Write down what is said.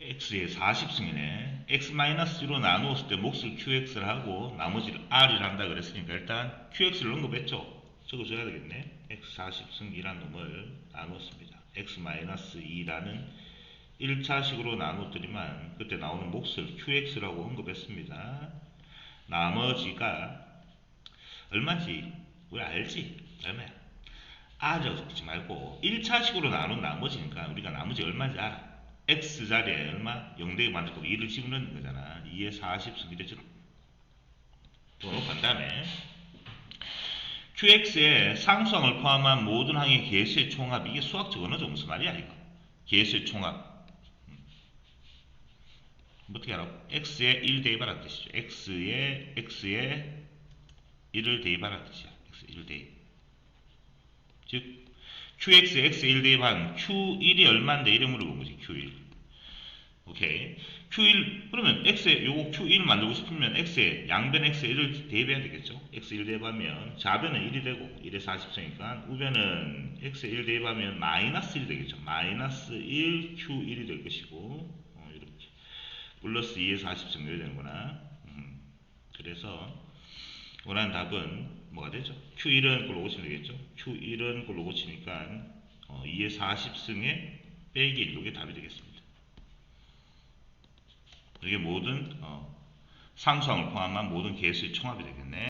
x의 40승이네. x-1로 나누었을 때 몫을 qx를 하고 나머지를 r을 한다 그랬으니까 일단 qx를 언급했죠. 적어줘야 되겠네. x 40승이란 놈을 나누었습니다. x-2라는 1차식으로 나눴더니만 그때 나오는 몫을 qx라고 언급했습니다. 나머지가 얼마지? 우리 알지? 얼마야? 적지 말고 1차식으로 나눈 나머지니까 우리가 나머지 얼마인지 알아. X 자리에 얼마? 0대에 만들 거고 2를 집어넣는 거잖아. 2에 40승 이래 집어 넣고 간 다음에 QX에 상수항을 포함한 모든 항의 개수의 총합 이게 수학적 언어죠 무슨 말이야 이거 개수의 총합 음. 어떻게 알아? X에 1 대입하라는 뜻이죠 X에 X에 1을 대입하라는 뜻이야 X 1 대입 즉 QX에 X 1 대입한 Q1이 얼마인데 이래 물어본 거지 Q1 오케이. Q1 그러면 X에 요거 Q1 만들고 싶으면 X에 양변 X에 1을 대입해야 되겠죠? X 1 대입하면 좌변은 1이 되고 1에 40이니까 우변은 X에 1 대입하면 마이너스 1이 되겠죠? 마이너스 1 Q1이 될 것이고 어, 이렇게. 플러스 2에 40승 이렇게 되는구나. 음, 그래서 원하는 답은 뭐가 되죠? Q1은 걸로 고치면 되겠죠? Q1은 걸로 고치니까 어, 2의 40승에 빼기 1 이게 답이 되겠습니다. 이게 모든 어, 상수항을 포함한 모든 개수의 총합이 되겠네.